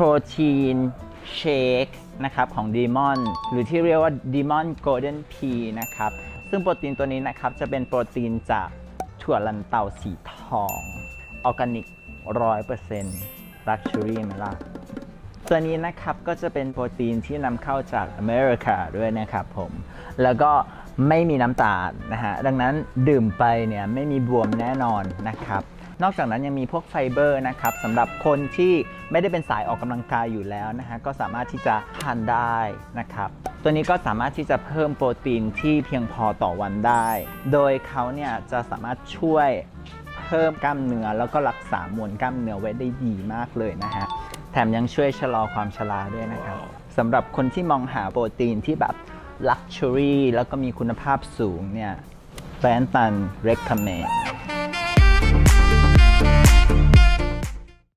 โปรตีนเชคนะครับของ Demon หรือที่เรียกว่า Demon Golden P นะครับซึ่งโปรตีนตัวนี้นะครับจะเป็นโปรตีนจากถั่วลันเตาสีทองออร์แกนิกร้อยเปอร์เซ็นต์ลักชัวรี่ไหมล่ะตัวนี้นะครับก็จะเป็นโปรตีนที่นำเข้าจากอเมริกาด้วยนะครับผม แล้วก็ไม่มีน้ำตาลนะฮะดังนั้นดื่มไปเนี่ยไม่มีบวมแน่นอนนะครับ นอกจากนั้นยังมีพวกไฟเบอร์นะครับสำหรับคนที่ไม่ได้เป็นสายออกกำลังกายอยู่แล้วนะฮะก็สามารถที่จะทานได้นะครับตัวนี้ก็สามารถที่จะเพิ่มโปรตีนที่เพียงพอต่อวันได้ โดยเขาเนี่ยจะสามารถช่วยเพิ่มกล้ามเนื้อแล้วก็รักษามวลกล้ามเนื้อไว้ได้ดีมากเลยนะฮะแถมยังช่วยชะลอความชราด้วยนะครับสำหรับคนที่มองหาโปรตีนที่แบบลักชัวรี่แล้วก็มีคุณภาพสูงเนี่ยแฟนตัน recommend